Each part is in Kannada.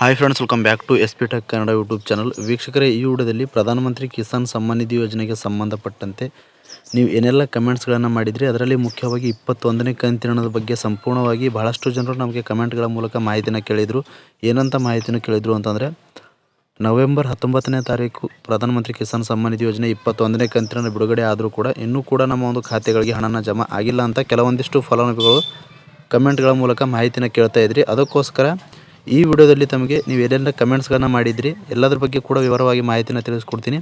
Hi friends welcome back to S P tech Kannada YouTube channel ವೀಕ್ಷಕರೇ, ಈ ವಿಡಿಯೋದಲ್ಲಿ ಪ್ರಧಾನಮಂತ್ರಿ ಕಿಸಾನ್ ಸಮ್ಮಾನ್ ನಿಧಿ ಯೋಜನೆಗೆ ಸಂಬಂಧಪಟ್ಟಂತೆ ನೀವು ಏನೆಲ್ಲ ಕಮೆಂಟ್ಸ್ಗಳನ್ನು ಮಾಡಿದ್ರಿ, ಅದರಲ್ಲಿ ಮುಖ್ಯವಾಗಿ ಇಪ್ಪತ್ತೊಂದನೇ ಕಂತಿನದ ಬಗ್ಗೆ ಸಂಪೂರ್ಣವಾಗಿ ಬಹಳಷ್ಟು ಜನರು ನಮಗೆ ಕಮೆಂಟ್ಗಳ ಮೂಲಕ ಮಾಹಿತಿನ ಕೇಳಿದರು. ಏನಂತ ಮಾಹಿತಿನ ಕೇಳಿದರು ಅಂತಂದರೆ, ನವೆಂಬರ್ ಹತ್ತೊಂಬತ್ತನೇ ತಾರೀಕು ಪ್ರಧಾನಮಂತ್ರಿ ಕಿಸಾನ್ ಸಮ್ಮಾನ್ ನಿಧಿ ಯೋಜನೆ ಇಪ್ಪತ್ತೊಂದನೇ ಕಂತಿನ ಬಿಡುಗಡೆ ಆದರೂ ಕೂಡ ಇನ್ನೂ ಕೂಡ ನಮ್ಮ ಒಂದು ಖಾತೆಗಳಿಗೆ ಹಣನ ಜಮಾ ಆಗಿಲ್ಲ ಅಂತ ಕೆಲವೊಂದಿಷ್ಟು ಫಲಾನುಭವಿಗಳು ಕಮೆಂಟ್ಗಳ ಮೂಲಕ ಮಾಹಿತಿನ ಕೇಳ್ತಾ ಇದ್ರಿ. ಅದಕ್ಕೋಸ್ಕರ ಈ ವಿಡಿಯೋದಲ್ಲಿ ತಮಗೆ ನೀವು ಏನೆಲ್ಲ ಕಮೆಂಟ್ಸ್ಗಳನ್ನ ಮಾಡಿದ್ರಿ, ಎಲ್ಲದ್ರ ಬಗ್ಗೆ ಕೂಡ ವಿವರವಾಗಿ ಮಾಹಿತಿನ ತಿಳಿಸ್ಕೊಡ್ತೀನಿ.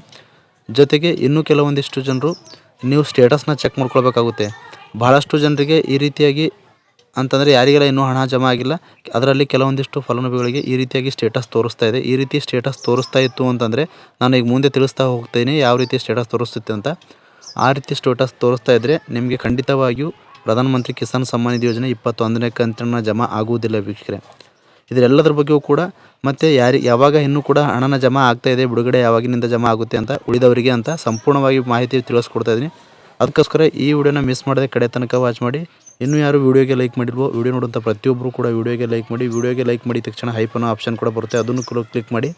ಜೊತೆಗೆ ಇನ್ನೂ ಕೆಲವೊಂದಿಷ್ಟು ಜನರು ನೀವು ಸ್ಟೇಟಸ್ನ ಚೆಕ್ ಮಾಡ್ಕೊಳ್ಬೇಕಾಗುತ್ತೆ. ಭಾಳಷ್ಟು ಜನರಿಗೆ ಈ ರೀತಿಯಾಗಿ ಅಂತಂದರೆ ಯಾರಿಗೆಲ್ಲ ಇನ್ನೂ ಹಣ ಜಮಾ ಆಗಿಲ್ಲ, ಅದರಲ್ಲಿ ಕೆಲವೊಂದಿಷ್ಟು ಫಲಾನುಭವಿಗಳಿಗೆ ಈ ರೀತಿಯಾಗಿ ಸ್ಟೇಟಸ್ ತೋರಿಸ್ತಾ ಇದೆ. ಈ ರೀತಿ ಸ್ಟೇಟಸ್ ತೋರಿಸ್ತಾ ಇತ್ತು ಅಂತಂದರೆ ನಾನು ಈಗ ಮುಂದೆ ತಿಳಿಸ್ತಾ ಹೋಗ್ತೀನಿ ಯಾವ ರೀತಿ ಸ್ಟೇಟಸ್ ತೋರಿಸುತ್ತೆ ಅಂತ. ಆ ರೀತಿ ಸ್ಟೇಟಸ್ ತೋರಿಸ್ತಾ ಇದ್ದರೆ ನಿಮಗೆ ಖಂಡಿತವಾಗಿಯೂ ಪ್ರಧಾನಮಂತ್ರಿ ಕಿಸಾನ್ ಸಮ್ಮಾನ್ ನಿಧಿ ಯೋಜನೆ ಇಪ್ಪತ್ತೊಂದನೇ ಕಂತಿನ ಜಮಾ ಆಗುವುದಿಲ್ಲ ವೀಕ್ಷಕರೇ. ಇದರೆಲ್ಲದರ ಬಗ್ಗೆಯೂ ಕೂಡ ಮತ್ತು ಯಾರಿ, ಯಾವಾಗ ಇನ್ನೂ ಕೂಡ ಹಣನ ಜಮಾ ಆಗ್ತಾ ಇದೆ, ಬಿಡುಗಡೆ ಯಾವಾಗಿನಿಂದ ಜಮಾ ಆಗುತ್ತೆ ಅಂತ ಉಳಿದವರಿಗೆ ಅಂತ ಸಂಪೂರ್ಣವಾಗಿ ಮಾಹಿತಿ ತಿಳಿಸ್ಕೊಡ್ತಾ ಇದ್ದೀನಿ. ಅದಕ್ಕೋಸ್ಕರ ಈ ವಿಡಿಯೋನ ಮಿಸ್ ಮಾಡದೆ ಕಡೆ ತನಕ ವಾಚ್ ಮಾಡಿ. ಇನ್ನೂ ಯಾರು ವೀಡಿಯೋಗೆ ಲೈಕ್ ಮಾಡಿಲ್ವೋ, ವೀಡಿಯೋ ನೋಡುವಂಥ ಪ್ರತಿಯೊಬ್ಬರು ಕೂಡ ವೀಡಿಯೋಗೆ ಲೈಕ್ ಮಾಡಿ, ವೀಡಿಯೋಗೆ ಲೈಕ್ ಮಾಡಿದ ತಕ್ಷಣ ಹೈಪ್ ಆಪ್ಷನ್ ಕೂಡ ಬರುತ್ತೆ, ಅದನ್ನು ಕೂಡ ಕ್ಲಿಕ್ ಮಾಡಿ.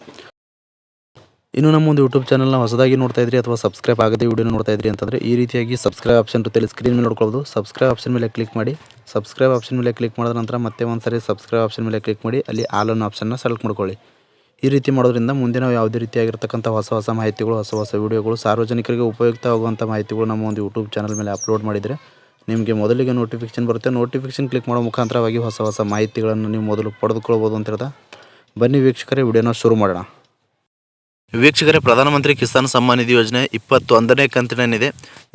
ಇನ್ನು ನಮ್ಮ ಒಂದು ಯೂಟ್ಯೂಬ್ ಚಾನಲ್ನ ಹೊಸದಾಗಿ ನೋಡ್ತಾ ಇದ್ರಿ ಅಥವಾ ಸಬ್ಸ್ಕ್ರೈಬ್ ಆಗದೆ ವಿಡಿಯೋ ನೋಡ್ತಾ ಇದ್ರಿ ಅಂತಂದರೆ ಈ ರೀತಿಯಾಗಿ ಸಬ್ಸ್ಕ್ರೈಬ್ ಆಪ್ಷನ್ ಇರುತ್ತೆ ಸ್ಕ್ರೀನ್ ಮೇಲೆ ನೋಡ್ಕೊಳ್ಬೋದು. ಸಬ್ಸ್ಕ್ರೈಬ್ ಆಪ್ಷನ್ ಮೇಲೆ ಕ್ಲಿಕ್ ಮಾಡಿ. ಸಬ್ಸ್ಕ್ರೈಬ್ ಆಪ್ಷನ್ ಮೇಲೆ ಕ್ಲಿಕ್ ಮಾಡಿದ ನಂತರ ಮತ್ತೆ ಒಂದು ಸರಿ ಸಬ್ಸ್ಕ್ರೈಬ್ ಆಪ್ಷನ್ ಮೇಲೆ ಕ್ಲಿಕ್ ಮಾಡಿ. ಅಲ್ಲಿ ಆಲ್ ಅನ್ನೋ ಆಪ್ಷನ್ನ ಸೆಲೆಕ್ಟ್ ಮಾಡ್ಕೊಳ್ಳಿ. ಈ ರೀತಿ ಮಾಡೋದ್ರಿಂದ ಮುಂದೆ ನಾವು ಯಾವುದೇ ರೀತಿಯಾಗಿರ್ತಕ್ಕಂಥ ಹೊಸ ಹೊಸ ಮಾಹಿತಿಗಳು, ಹೊಸ ಹೊಸ ವೀಡಿಯೋಗಳು ಸಾರ್ವಜನಿಕರಿಗೆ ಉಪಯುಕ್ತ ಆಗುವಂಥ ಮಾಹಿತಿಗಳು ನಮ್ಮ ಒಂದು ಯೂಟ್ಯೂಬ್ ಚಾನಲ್ ಮೇಲೆ ಅಪ್ಲೋಡ್ ಮಾಡಿದರೆ ನಿಮಗೆ ಮೊದಲಿಗೆ ನೋಟಿಫಿಕೇಶನ್ ಬರುತ್ತೆ. ನೋಟಿಫಿಕೇಶನ್ ಕ್ಲಿಕ್ ಮಾಡೋ ಮುಖಾಂತರವಾಗಿ ಹೊಸ ಹೊಸ ಮಾಹಿತಿಗಳನ್ನು ನೀವು ಮೊದಲು ಪಡೆದುಕೊಳ್ಬೋದು ಅಂತ ಹೇಳ್ತಾ. ಬನ್ನಿ ವೀಕ್ಷಕರೇ ವಿಡಿಯೋನ ಶುರು ಮಾಡೋಣ. ವೀಕ್ಷಕರೇ, ಪ್ರಧಾನಮಂತ್ರಿ ಕಿಸಾನ್ ಸಮ್ಮಾನ್ ನಿಧಿ ಯೋಜನೆ ಇಪ್ಪತ್ತೊಂದನೇ ಕಂತಿನಿದೆ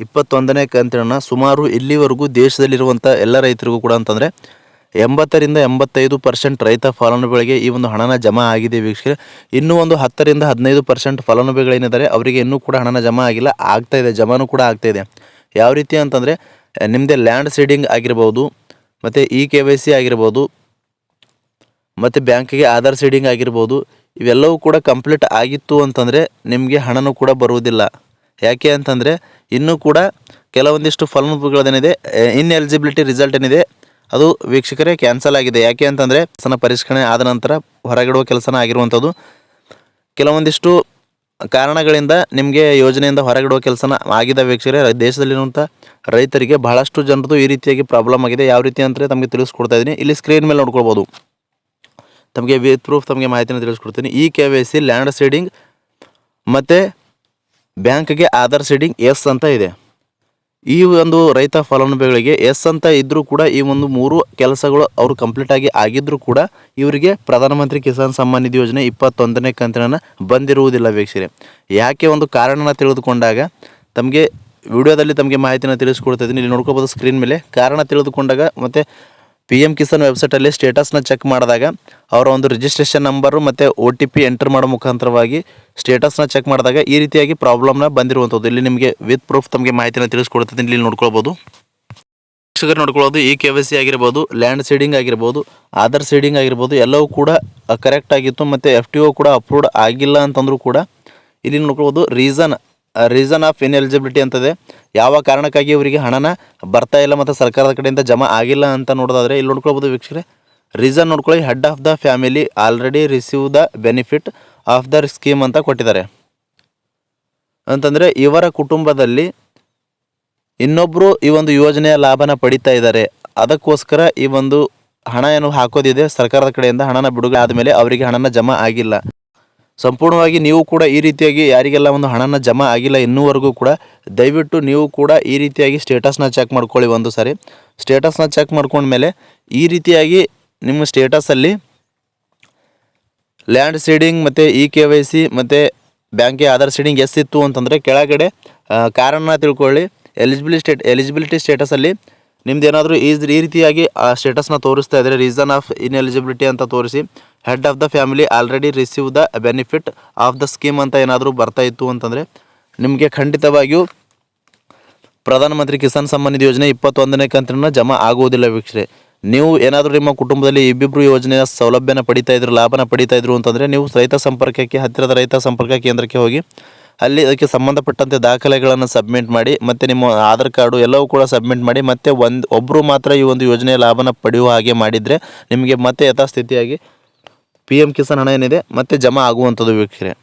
ಇಪ್ಪತ್ತೊಂದನೇ ಕಂತಿನ ಸುಮಾರು ಇಲ್ಲಿವರೆಗೂ ದೇಶದಲ್ಲಿರುವಂಥ ಎಲ್ಲ ರೈತರಿಗೂ ಕೂಡ ಅಂತಂದರೆ, ಎಂಬತ್ತರಿಂದ ಎಂಬತ್ತೈದು ಪರ್ಸೆಂಟ್ ರೈತ ಫಲಾನುಭವಿಗಳಿಗೆ ಈ ಒಂದು ಹಣನ ಜಮಾ ಆಗಿದೆ ವೀಕ್ಷಕರೇ. ಇನ್ನೂ ಒಂದು ಹತ್ತರಿಂದ ಹದಿನೈದು ಪರ್ಸೆಂಟ್ ಫಲಾನುಭವಿಗಳೇನಿದ್ದಾರೆ ಅವರಿಗೆ ಇನ್ನೂ ಕೂಡ ಹಣನ ಜಮಾ ಆಗಿಲ್ಲ, ಆಗ್ತಾ ಇದೆ, ಜಮಾನು ಕೂಡ ಆಗ್ತಾ ಇದೆ. ಯಾವ ರೀತಿ ಅಂತಂದರೆ ನಿಮ್ಮದೇ ಲ್ಯಾಂಡ್ ಸೀಡಿಂಗ್ ಆಗಿರ್ಬೋದು, ಮತ್ತು ಇ ಕೆ ವೈ ಸಿ ಆಗಿರ್ಬೋದು, ಮತ್ತು ಬ್ಯಾಂಕಿಗೆ ಆಧಾರ್ ಸೀಡಿಂಗ್ ಆಗಿರ್ಬೋದು ಇವೆಲ್ಲವೂ ಕೂಡ ಕಂಪ್ಲೀಟ್ ಆಗಿತ್ತು ಅಂತಂದರೆ ನಿಮಗೆ ಹಣನೂ ಕೂಡ ಬರುವುದಿಲ್ಲ. ಯಾಕೆ ಅಂತಂದರೆ ಇನ್ನೂ ಕೂಡ ಕೆಲವೊಂದಿಷ್ಟು ಫಲಾನುಭವಿಗಳದೇನಿದೆ ಇನ್ ಎಲಿಜಿಬಿಲಿಟಿ ರಿಸಲ್ಟ್ ಏನಿದೆ, ಅದು ವೀಕ್ಷಕರೇ ಕ್ಯಾನ್ಸಲ್ ಆಗಿದೆ. ಯಾಕೆ ಅಂತಂದರೆ ಸಣ್ಣ ಪರಿಷ್ಕರಣೆ ಆದ ನಂತರ ಹೊರಗಿಡುವ ಕೆಲಸನ ಆಗಿರುವಂಥದ್ದು. ಕೆಲವೊಂದಿಷ್ಟು ಕಾರಣಗಳಿಂದ ನಿಮಗೆ ಯೋಜನೆಯಿಂದ ಹೊರಗಿಡುವ ಕೆಲಸನ ಆಗಿದ ವೀಕ್ಷಕರೇ ದೇಶದಲ್ಲಿರುವಂಥ ರೈತರಿಗೆ ಬಹಳಷ್ಟು ಜನರದು ಈ ರೀತಿಯಾಗಿ ಪ್ರಾಬ್ಲಮ್ ಆಗಿದೆ. ಯಾವ ರೀತಿ ಅಂತ ತಮಗೆ ತಿಳಿಸ್ಕೊಡ್ತಾ ಇದ್ದೀನಿ. ಇಲ್ಲಿ ಸ್ಕ್ರೀನ್ ಮೇಲೆ ನೋಡ್ಕೊಳ್ಬೋದು. ತಮಗೆ ವಿತ್ ಪ್ರೂಫ್ ತಮಗೆ ಮಾಹಿತಿನ ತಿಳಿಸ್ಕೊಡ್ತೀನಿ. ಈ K Y C land seeding ಮತ್ತು ಬ್ಯಾಂಕ್ಗೆ ಆಧಾರ್ ಸೀಡಿಂಗ್ ಎಸ್ ಅಂತ ಇದೆ. ಈ ಒಂದು ರೈತ ಫಲಾನುಭವಿಗಳಿಗೆ ಎಸ್ ಅಂತ ಇದ್ದರೂ ಕೂಡ ಈ ಒಂದು ಮೂರು ಕೆಲಸಗಳು ಅವರು ಕಂಪ್ಲೀಟಾಗಿ ಆಗಿದ್ದರೂ ಕೂಡ ಇವರಿಗೆ ಪ್ರಧಾನಮಂತ್ರಿ ಕಿಸಾನ್ ಸಮ್ಮಾನ್ ನಿಧಿ ಯೋಜನೆ ಇಪ್ಪತ್ತೊಂದನೇ ಕಂತಿನ ಬಂದಿರುವುದಿಲ್ಲ ವೀಕ್ಷಕರೇ ಯಾಕೆ ಒಂದು ಕಾರಣನ ತಿಳಿದುಕೊಂಡಾಗ ತಮಗೆ, ವಿಡಿಯೋದಲ್ಲಿ ತಮಗೆ ಮಾಹಿತಿನ ತಿಳಿಸ್ಕೊಡ್ತಾ ಇದ್ದೀನಿ. ಇಲ್ಲಿ ನೋಡ್ಕೋಬೋದು ಸ್ಕ್ರೀನ್ ಮೇಲೆ. ಕಾರಣ ತಿಳಿದುಕೊಂಡಾಗ ಮತ್ತು ಪಿ ಎಂ ಕಿಸಾನ್ ವೆಬ್ಸೈಟಲ್ಲಿ ಸ್ಟೇಟಸ್ನ ಚೆಕ್ ಮಾಡಿದಾಗ ಅವರ ಒಂದು ರಿಜಿಸ್ಟ್ರೇಷನ್ ನಂಬರು ಮತ್ತು ಒ ಟಿ ಪಿ ಎಂಟರ್ ಮಾಡೋ ಮುಖಾಂತರವಾಗಿ ಸ್ಟೇಟಸ್ನ ಚೆಕ್ ಮಾಡಿದಾಗ ಈ ರೀತಿಯಾಗಿ ಪ್ರಾಬ್ಲಮ್ನ ಬಂದಿರುವಂಥದ್ದು. ಇಲ್ಲಿ ನಿಮಗೆ ವಿತ್ ಪ್ರೂಫ್ ತಮಗೆ ಮಾಹಿತಿನ ತಿಳಿಸ್ಕೊಡ್ತದೆ ಇಲ್ಲಿ ನೋಡ್ಕೊಳ್ಬೋದು. ಶಿಕ್ಷಕರು ನೋಡ್ಕೊಳ್ಳೋದು ಈ ಕೆ ವೈ ಸಿ ಆಗಿರ್ಬೋದು ಲ್ಯಾಂಡ್ ಸೀಡಿಂಗ್ ಆಗಿರ್ಬೋದು ಆಧಾರ್ ಸೀಡಿಂಗ್ ಆಗಿರ್ಬೋದು, ಎಲ್ಲವೂ ಕೂಡ ಕರೆಕ್ಟ್ ಆಗಿತ್ತು, ಮತ್ತು ಎಫ್ ಟಿ ಒ ಕೂಡ ಅಪ್ರೂವ್ಡ್ ಆಗಿಲ್ಲ ಅಂತಂದರೂ ಕೂಡ ಇಲ್ಲಿ ನೋಡ್ಕೊಳ್ಬೋದು ರೀಸನ್ ರೀಸನ್ ಆಫ್ ಇನ್ಎಲಿಜಿಬಿಲಿಟಿ ಅಂತದೆ. ಯಾವ ಕಾರಣಕ್ಕಾಗಿ ಇವರಿಗೆ ಹಣನ ಬರ್ತಾ ಇಲ್ಲ ಮತ್ತು ಸರ್ಕಾರದ ಕಡೆಯಿಂದ ಜಮಾ ಆಗಿಲ್ಲ ಅಂತ ನೋಡೋದಾದರೆ ಇಲ್ಲಿ ನೋಡ್ಕೊಳ್ಬೋದು ವೀಕ್ಷಕರೇ. ರೀಸನ್ ನೋಡ್ಕೊಳ್ಳಿ head of the family already receive the benefit of the scheme ಅಂತ ಕೊಟ್ಟಿದ್ದಾರೆ. ಅಂತಂದರೆ ಇವರ ಕುಟುಂಬದಲ್ಲಿ ಇನ್ನೊಬ್ಬರು ಈ ಒಂದು ಯೋಜನೆಯ ಲಾಭನ ಪಡಿತಾ ಇದ್ದಾರೆ. ಅದಕ್ಕೋಸ್ಕರ ಈ ಒಂದು ಹಣ ಏನು ಹಾಕೋದಿದೆ, ಸರ್ಕಾರದ ಕಡೆಯಿಂದ ಹಣನ ಬಿಡುಗಡೆ ಆದಮೇಲೆ ಅವರಿಗೆ ಹಣನ ಜಮಾ ಆಗಿಲ್ಲ. ಸಂಪೂರ್ಣವಾಗಿ ನೀವು ಕೂಡ ಈ ರೀತಿಯಾಗಿ ಯಾರಿಗೆಲ್ಲ ಒಂದು ಹಣನ ಜಮಾ ಆಗಿಲ್ಲ ಇನ್ನೂವರೆಗೂ ಕೂಡ ದಯವಿಟ್ಟು ನೀವು ಕೂಡ ಈ ರೀತಿಯಾಗಿ ಸ್ಟೇಟಸ್ನ ಚೆಕ್ ಮಾಡ್ಕೊಳ್ಳಿ ಒಂದು ಸಾರಿ. ಸ್ಟೇಟಸ್ನ ಚೆಕ್ ಮಾಡ್ಕೊಂಡ್ಮೇಲೆ ಈ ರೀತಿಯಾಗಿ ನಿಮ್ಮ ಸ್ಟೇಟಸಲ್ಲಿ ಲ್ಯಾಂಡ್ ಸೀಡಿಂಗ್ ಮತ್ತು ಇ ಕೆ ವೈ ಸಿ ಮತ್ತು ಬ್ಯಾಂಕಿಗೆ ಆಧಾರ್ ಸೀಡಿಂಗ್ ಎಷ್ಟಿತ್ತು ಅಂತಂದರೆ ಕೆಳಗಡೆ ಕಾರಣನ ತಿಳ್ಕೊಳ್ಳಿ. ಎಲಿಜಿಬಿಲಿ ಸ್ಟೇಟ್ ಎಲಿಜಿಬಿಲಿಟಿ ಸ್ಟೇಟಸಲ್ಲಿ ನಿಮ್ದು ಏನಾದರೂ ಈ ಈ ರೀತಿಯಾಗಿ ಆ ಸ್ಟೇಟಸ್ನ ತೋರಿಸ್ತಾ ಇದ್ದರೆ ರೀಸನ್ ಆಫ್ ಇನ್ ಎಲಿಜಿಬಿಲಿಟಿ ಅಂತ ತೋರಿಸಿ head of the family already receive the benefit of the scheme ಅಂತ ಏನಾದರೂ ಬರ್ತಾ ಇತ್ತು ಅಂತಂದರೆ, ನಿಮಗೆ ಖಂಡಿತವಾಗಿಯೂ ಪ್ರಧಾನಮಂತ್ರಿ ಕಿಸಾನ್ ಸಮ್ಮಾನ್ ನಿಧಿ ಯೋಜನೆ ಇಪ್ಪತ್ತೊಂದನೇ ಕಂತಿನ ಜಮಾ ಆಗುವುದಿಲ್ಲ ವೀಕ್ಷರೆ. ನೀವು ಏನಾದರೂ ನಿಮ್ಮ ಕುಟುಂಬದಲ್ಲಿ ಇಬ್ಬಿಬ್ಬರು ಯೋಜನೆಯ ಸೌಲಭ್ಯನ ಪಡಿತಾ ಇದ್ರು, ಲಾಭನ ಪಡಿತಾ ಇದ್ರು ಅಂತಂದರೆ ನೀವು ರೈತ ಸಂಪರ್ಕಕ್ಕೆ, ಹತ್ತಿರದ ರೈತ ಸಂಪರ್ಕ ಕೇಂದ್ರಕ್ಕೆ ಹೋಗಿ ಅಲ್ಲಿ ಅದಕ್ಕೆ ಸಂಬಂಧಪಟ್ಟಂತೆ ದಾಖಲೆಗಳನ್ನು ಸಬ್ಮಿಟ್ ಮಾಡಿ, ಮತ್ತು ನಿಮ್ಮ ಆಧಾರ್ ಕಾರ್ಡು ಎಲ್ಲವೂ ಕೂಡ ಸಬ್ಮಿಟ್ ಮಾಡಿ, ಮತ್ತೆ ಒಂದು ಒಬ್ಬರು ಮಾತ್ರ ಈ ಒಂದು ಯೋಜನೆಯ ಲಾಭನ ಪಡೆಯುವ ಹಾಗೆ ಮಾಡಿದರೆ ನಿಮಗೆ ಮತ್ತೆ ಯಥಾಸ್ಥಿತಿಯಾಗಿ ಪಿ ಎಂ ಕಿಸಾನ್ ಹಣ ಏನಿದೆ, ಮತ್ತೆ ಜಮಾ ಆಗುವಂಥದ್ದು ವೀಕ್ಷಕರೇ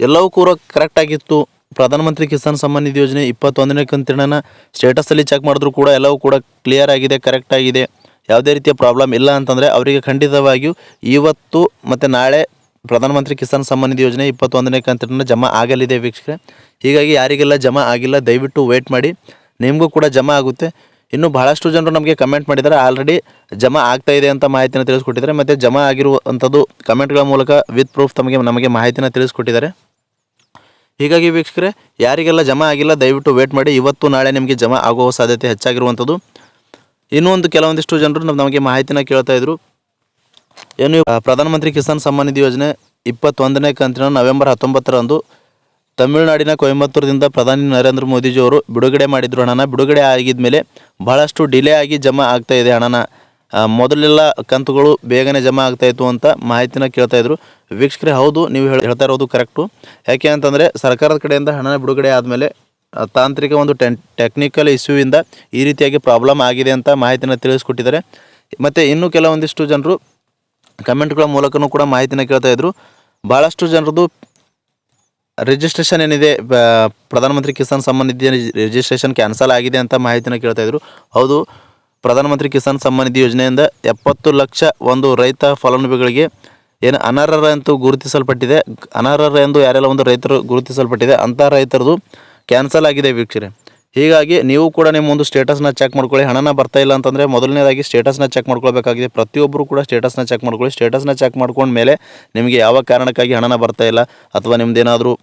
ಎಲ್ಲವೂ ಕೂಡ ಕರೆಕ್ಟಾಗಿತ್ತು ಪ್ರಧಾನಮಂತ್ರಿ ಕಿಸಾನ್ ಸಮ್ಮಾನ್ ನಿಧಿ ಯೋಜನೆ ಇಪ್ಪತ್ತೊಂದನೇ ಕಂತಿನ ಸ್ಟೇಟಸಲ್ಲಿ ಚೆಕ್ ಮಾಡಿದ್ರು ಕೂಡ ಎಲ್ಲವೂ ಕೂಡ ಕ್ಲಿಯರ್ ಆಗಿದೆ ಕರೆಕ್ಟಾಗಿದೆ ಯಾವುದೇ ರೀತಿಯ ಪ್ರಾಬ್ಲಮ್ ಇಲ್ಲ ಅಂತಂದರೆ ಅವರಿಗೆ ಖಂಡಿತವಾಗಿಯೂ ಇವತ್ತು ಮತ್ತು ನಾಳೆ ಪ್ರಧಾನಮಂತ್ರಿ ಕಿಸಾನ್ ಸಮ್ಮಾನ್ ನಿಧಿ ಯೋಜನೆ ಇಪ್ಪತ್ತೊಂದನೇ ಕಂತಿನ ಜಮಾ ಆಗಲಿದೆ ವೀಕ್ಷಕರೇ. ಹೀಗಾಗಿ ಯಾರಿಗೆಲ್ಲ ಜಮಾ ಆಗಿಲ್ಲ, ದಯವಿಟ್ಟು ವೇಟ್ ಮಾಡಿ. ನಿಮಗೂ ಕೂಡ ಜಮಾ ಆಗುತ್ತೆ. ಇನ್ನು ಬಹಳಷ್ಟು ಜನರು ನಮಗೆ ಕಮೆಂಟ್ ಮಾಡಿದ್ದಾರೆ. ಆಲ್ರೆಡಿ ಜಮಾ ಆಗ್ತಾ ಇದೆ ಅಂತ ಮಾಹಿತಿನ ತಿಳಿಸ್ಕೊಟ್ಟಿದ್ದಾರೆ. ಮತ್ತು ಜಮಾ ಆಗಿರುವಂಥದ್ದು ಕಮೆಂಟ್ಗಳ ಮೂಲಕ ವಿತ್ ಪ್ರೂಫ್ ತಮಗೆ, ನಮಗೆ ಮಾಹಿತಿನ ತಿಳಿಸ್ಕೊಟ್ಟಿದ್ದಾರೆ. ಹೀಗಾಗಿ ವೀಕ್ಷಕರೇ, ಯಾರಿಗೆಲ್ಲ ಜಮಾ ಆಗಿಲ್ಲ, ದಯವಿಟ್ಟು ವೇಟ್ ಮಾಡಿ. ಇವತ್ತು ನಾಳೆ ನಿಮಗೆ ಜಮಾ ಆಗುವ ಸಾಧ್ಯತೆ ಹೆಚ್ಚಾಗಿರುವಂಥದ್ದು. ಇನ್ನೂ ಒಂದು ಕೆಲವೊಂದಿಷ್ಟು ಜನರು ನಮ್- ನಮಗೆ ಮಾಹಿತಿನ ಕೇಳ್ತಾ ಇದ್ರು. ಏನು ಪ್ರಧಾನಮಂತ್ರಿ ಕಿಸಾನ್ ಸಮ್ಮಾನ್ ನಿಧಿ ಯೋಜನೆ ಇಪ್ಪತ್ತೊಂದನೇ ಕಂತಿನ ನವೆಂಬರ್ ಹತ್ತೊಂಬತ್ತರಂದು ತಮಿಳುನಾಡಿನ ಕೊಯಂಬತ್ತೂರದಿಂದ ಪ್ರಧಾನಿ ನರೇಂದ್ರ ಮೋದಿಜಿಯವರು ಬಿಡುಗಡೆ ಮಾಡಿದ್ರು ಹಣನ. ಬಿಡುಗಡೆ ಆಗಿದ್ಮೇಲೆ ಬಹಳಷ್ಟು ಡಿಲೇ ಆಗಿ ಜಮಾ ಆಗ್ತಾ ಇದೆ ಹಣನ. ಮೊದಲೆಲ್ಲ ಕಂತುಗಳು ಬೇಗನೆ ಜಮಾ ಆಗ್ತಾ ಇತ್ತು ಅಂತ ಮಾಹಿತಿನ ಕೇಳ್ತಾ ಇದ್ರು. ವೀಕ್ಷಕರೇ, ಹೌದು, ನೀವು ಹೇಳ್- ಹೇಳ್ತಾ ಇರೋದು ಕರೆಕ್ಟು. ಯಾಕೆ ಅಂತಂದರೆ ಸರ್ಕಾರದ ಕಡೆಯಿಂದ ಹಣನ ಬಿಡುಗಡೆ ಆದಮೇಲೆ ತಾಂತ್ರಿಕ ಒಂದು ಟೆನ್ ಟೆಕ್ನಿಕಲ್ ಇಶ್ಯೂವಿಂದ ಈ ರೀತಿಯಾಗಿ ಪ್ರಾಬ್ಲಮ್ ಆಗಿದೆ ಅಂತ ಮಾಹಿತಿನ ತಿಳಿಸ್ಕೊಟ್ಟಿದ್ದಾರೆ. ಮತ್ತು ಇನ್ನೂ ಕೆಲವೊಂದಿಷ್ಟು ಜನರು ಕಮೆಂಟ್ಗಳ ಮೂಲಕನೂ ಕೂಡ ಮಾಹಿತಿನ ಕೇಳ್ತಾ ಇದ್ರು. ಭಾಳಷ್ಟು ಜನರದು ರಿಜಿಸ್ಟ್ರೇಷನ್ ಏನಿದೆ ಪ್ರಧಾನಮಂತ್ರಿ ಕಿಸಾನ್ ಸಮ್ಮಾನ್ ನಿಧಿ ರಿಜಿಸ್ಟ್ರೇಷನ್ ಕ್ಯಾನ್ಸಲ್ ಆಗಿದೆ ಅಂತ ಮಾಹಿತಿನ ಕೇಳ್ತಾ ಇದ್ರು. ಹೌದು, ಪ್ರಧಾನಮಂತ್ರಿ ಕಿಸಾನ್ ಸಮ್ಮಾನ್ ನಿಧಿ ಯೋಜನೆಯಿಂದ ಎಪ್ಪತ್ತು ಲಕ್ಷ ಒಂದು ರೈತ ಫಲಾನುಭವಿಗಳಿಗೆ ಏನು ಅನರ್ಹರ ಎಂದು ಗುರುತಿಸಲ್ಪಟ್ಟಿದೆ. ಅನರ್ಹರ ಎಂದು ಯಾರೆಲ್ಲ ಒಂದು ರೈತರು ಗುರುತಿಸಲ್ಪಟ್ಟಿದೆ. ಅಂತಹ ರೈತರದು ಕ್ಯಾನ್ಸಲ್ ಆಗಿದೆ ವೀಕ್ಷರೆ ಹೀಗಾಗಿ ನೀವು ಕೂಡ ನಿಮ್ಮ ಒಂದು ಸ್ಟೇಟಸ್ನ ಚೆಕ್ ಮಾಡ್ಕೊಳ್ಳಿ. ಹಣನ ಬರ್ತಾ ಇಲ್ಲ ಅಂತಂದರೆ ಮೊದಲನೇದಾಗಿ ಸ್ಟೇಟಸ್ನ ಚೆಕ್ ಮಾಡ್ಕೊಳ್ಬೇಕಾಗಿದೆ. ಪ್ರತಿಯೊಬ್ಬರು ಕೂಡ ಸ್ಟೇಟಸ್ನ ಚೆಕ್ ಮಾಡ್ಕೊಳ್ಳಿ. ಸ್ಟೇಟಸ್ನ ಚೆಕ್ ಮಾಡ್ಕೊಂಡ್ಮೇಲೆ ನಿಮಗೆ ಯಾವ ಕಾರಣಕ್ಕಾಗಿ ಹಣನ ಬರ್ತಾ ಇಲ್ಲ ಅಥವಾ ನಿಮ್ಮದೇನಾದರೂ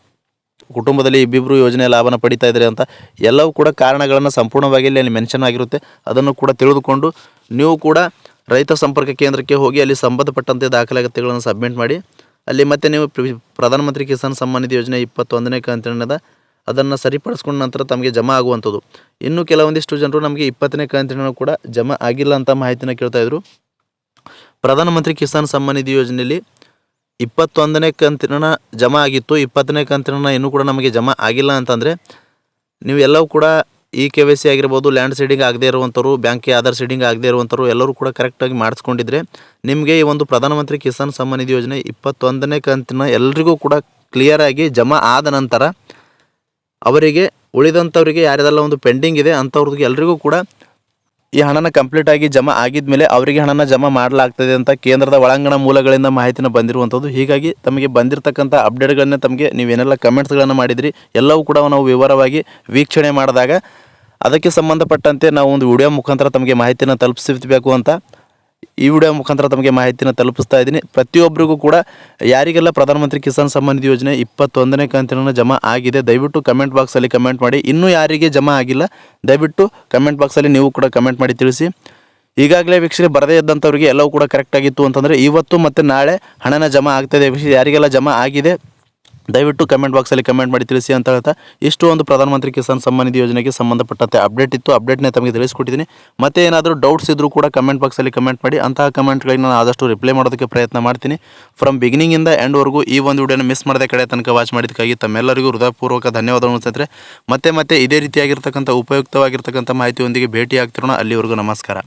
ಕುಟುಂಬದಲ್ಲಿ ಇಬ್ಬಿಬ್ಬರು ಯೋಜನೆ ಲಾಭನ ಪಡಿತಾ ಇದ್ದಾರೆ ಅಂತ ಎಲ್ಲವೂ ಕೂಡ ಕಾರಣಗಳನ್ನು ಸಂಪೂರ್ಣವಾಗಿ ಇಲ್ಲಿ ಮೆನ್ಷನ್ ಆಗಿರುತ್ತೆ. ಅದನ್ನು ಕೂಡ ತಿಳಿದುಕೊಂಡು ನೀವು ಕೂಡ ರೈತ ಸಂಪರ್ಕ ಕೇಂದ್ರಕ್ಕೆ ಹೋಗಿ ಅಲ್ಲಿ ಸಂಬಂಧಪಟ್ಟಂತೆ ದಾಖಲಾತಿಗಳನ್ನು ಸಬ್ಮಿಟ್ ಮಾಡಿ. ಅಲ್ಲಿ ಮತ್ತೆ ನೀವು ಪ್ರಧಾನಮಂತ್ರಿ ಕಿಸಾನ್ ಸಮ್ಮಾನ್ ನಿಧಿ ಯೋಜನೆ ಇಪ್ಪತ್ತೊಂದನೇ ಕಂತಿನದ ಅದನ್ನು ಸರಿಪಡಿಸ್ಕೊಂಡ ನಂತರ ತಮಗೆ ಜಮಾ ಆಗುವಂಥದ್ದು. ಇನ್ನು ಕೆಲವೊಂದಿಷ್ಟು ಜನರು ನಮಗೆ ಇಪ್ಪತ್ತನೇ ಕಂತಿನ ಕೂಡ ಜಮಾ ಆಗಿಲ್ಲ ಅಂತ ಮಾಹಿತಿನ ಕೇಳ್ತಾ ಇದ್ರು. ಪ್ರಧಾನಮಂತ್ರಿ ಕಿಸಾನ್ ಸಮ್ಮಾನ್ ನಿಧಿ ಯೋಜನೆಯಲ್ಲಿ ಇಪ್ಪತ್ತೊಂದನೇ ಕಂತಿನ ಜಮಾ ಆಗಿತ್ತು. ಇಪ್ಪತ್ತನೇ ಕಂತಿನ ಇನ್ನೂ ಕೂಡ ನಮಗೆ ಜಮಾ ಆಗಿಲ್ಲ ಅಂತಂದರೆ ನೀವು ಎಲ್ಲವೂ ಕೂಡ ಇ ಕೆ ವೈ ಸಿ ಆಗಿರ್ಬೋದು, ಲ್ಯಾಂಡ್ ಸೀಡಿಂಗ್ ಆಗದೇ ಇರುವಂಥವ್ರು, ಬ್ಯಾಂಕ್ಗೆ ಆಧಾರ್ ಸೀಡಿಂಗ್ ಆಗದೇ ಇರುವಂಥವ್ರು ಎಲ್ಲರೂ ಕೂಡ ಕರೆಕ್ಟಾಗಿ ಮಾಡಿಸ್ಕೊಂಡಿದ್ರೆ ನಿಮಗೆ ಈ ಒಂದು ಪ್ರಧಾನಮಂತ್ರಿ ಕಿಸಾನ್ ಸಮ್ಮಾನ್ ನಿಧಿ ಯೋಜನೆ ಇಪ್ಪತ್ತೊಂದನೇ ಕಂತಿನ ಎಲ್ರಿಗೂ ಕೂಡ ಕ್ಲಿಯರಾಗಿ ಜಮಾ ಆದ ನಂತರ ಅವರಿಗೆ, ಉಳಿದಂಥವರಿಗೆ ಯಾರ್ಯಾರೆಲ್ಲ ಒಂದು ಪೆಂಡಿಂಗ್ ಇದೆ ಅಂಥವ್ರಿಗೆ ಎಲ್ರಿಗೂ ಕೂಡ ಈ ಹಣನ ಕಂಪ್ಲೀಟ್ ಆಗಿ ಜಮಾ ಆಗಿದ್ಮೇಲೆ ಅವರಿಗೆ ಹಣನ ಜಮಾ ಮಾಡಲಾಗ್ತದೆ ಅಂತ ಕೇಂದ್ರದ ಒಳಾಂಗಣ ಮೂಲಗಳಿಂದ ಮಾಹಿತಿನ ಬಂದಿರುವಂಥದ್ದು. ಹೀಗಾಗಿ ತಮಗೆ ಬಂದಿರತಕ್ಕಂಥ ಅಪ್ಡೇಟ್ಗಳನ್ನ ತಮಗೆ ನೀವೇನೆಲ್ಲ ಕಮೆಂಟ್ಸ್ಗಳನ್ನು ಮಾಡಿದ್ರಿ, ಎಲ್ಲವೂ ಕೂಡ ನಾವು ವಿವರವಾಗಿ ವೀಕ್ಷಣೆ ಮಾಡಿದಾಗ ಅದಕ್ಕೆ ಸಂಬಂಧಪಟ್ಟಂತೆ ನಾವು ಒಂದು ವಿಡಿಯೋ ಮುಖಾಂತರ ತಮಗೆ ಮಾಹಿತಿನ ತಲುಪಿಸಬೇಕು ಅಂತ ಈ ವಿಡಿಯೋ ಮುಖಾಂತರ ತಮಗೆ ಮಾಹಿತಿನ ತಲುಪಿಸ್ತಾ ಇದ್ದೀನಿ. ಪ್ರತಿಯೊಬ್ಬರಿಗೂ ಕೂಡ ಯಾರಿಗೆಲ್ಲ ಪ್ರಧಾನಮಂತ್ರಿ ಕಿಸಾನ್ ಸಮ್ಮಾನ್ ಯೋಜನೆ ಇಪ್ಪತ್ತೊಂದನೇ ಕಂತಿನ ಜಮಾ ಆಗಿದೆ, ದಯವಿಟ್ಟು ಕಮೆಂಟ್ ಬಾಕ್ಸಲ್ಲಿ ಕಮೆಂಟ್ ಮಾಡಿ. ಇನ್ನೂ ಯಾರಿಗೆ ಜಮಾ ಆಗಿಲ್ಲ, ದಯವಿಟ್ಟು ಕಮೆಂಟ್ ಬಾಕ್ಸಲ್ಲಿ ನೀವು ಕೂಡ ಕಮೆಂಟ್ ಮಾಡಿ ತಿಳಿಸಿ. ಈಗಾಗಲೇ ವೀಕ್ಷಕರೇ, ಬರದೇ ಇದ್ದಂಥವ್ರಿಗೆ ಎಲ್ಲವೂ ಕೂಡ ಕರೆಕ್ಟ್ ಆಗಿತ್ತು ಅಂತಂದರೆ ಇವತ್ತು ಮತ್ತು ನಾಳೆ ಹಣನ ಜಮಾ ಆಗ್ತದೆ ವೀಕ್ಷಕರೇ, ಯಾರಿಗೆಲ್ಲ ಜಮಾ ಆಗಿದೆ ದಯವಿಟ್ಟು ಕಮೆಂಟ್ ಬಾಕ್ಸಲ್ಲಿ ಕಮೆಂಟ್ ಮಾಡಿ ತಿಳಿಸಿ ಅಂತ ಹೇಳ್ತಾ ಇಷ್ಟು ಒಂದು ಪ್ರಧಾನಮಂತ್ರಿ ಕಿಸಾನ್ ಸಮ್ಮಾನ್ ನಿಧಿ ಯೋಜನೆಗೆ ಸಂಬಂಧಪಟ್ಟಂತೆ ಅಪ್ಡೇಟ್ ಇತ್ತು. ಅಪ್ಡೇಟ್ನ ತಮಗೆ ತಿಳಿಸ್ಕೊಟ್ಟಿದ್ದೀನಿ. ಮತ್ತೆ ಏನಾದರೂ ಡೌಟ್ಸ್ ಇದ್ದರೂ ಕೂಡ ಕಮೆಂಟ್ ಬಾಕ್ಸಲ್ಲಿ ಕಮೆಂಟ್ ಮಾಡಿ. ಅಂತಹ ಕಮೆಂಟ್ಗಳಿಗೆ ನಾನು ಆದಷ್ಟು ರಿಪ್ಲೈ ಮಾಡೋದಕ್ಕೆ ಪ್ರಯತ್ನ ಮಾಡ್ತೀನಿ. ಫ್ರಮ್ ಬಿಗಿನಿಂಗಿಂದ ಎಂಡ್ವರೆಗೂ ಈ ಒಂದು ವಿಡಿಯೋನ ಮಿಸ್ ಮಾಡದೆ ಕಡೆ ತನಕ ವಾಚ್ ಮಾಡಿದ್ದಕ್ಕಾಗಿ ತಮ್ಮೆಲ್ಲರಿಗೂ ಹೃದಯಪೂರ್ವಕ ಧನ್ಯವಾದಗಳು ಸ್ನೇಹಿತರೆ. ಮತ್ತೆ ಮತ್ತೆ ಇದೇ ರೀತಿಯಾಗಿರ್ತಕ್ಕಂಥ ಉಪಯುಕ್ತವಾಗಿರ್ತಕ್ಕಂಥ ಮಾಹಿತಿಯೊಂದಿಗೆ ಭೇಟಿ ಆಗ್ತಿರೋಣ ಅಲ್ಲಿವರೆಗೂ ನಮಸ್ಕಾರ.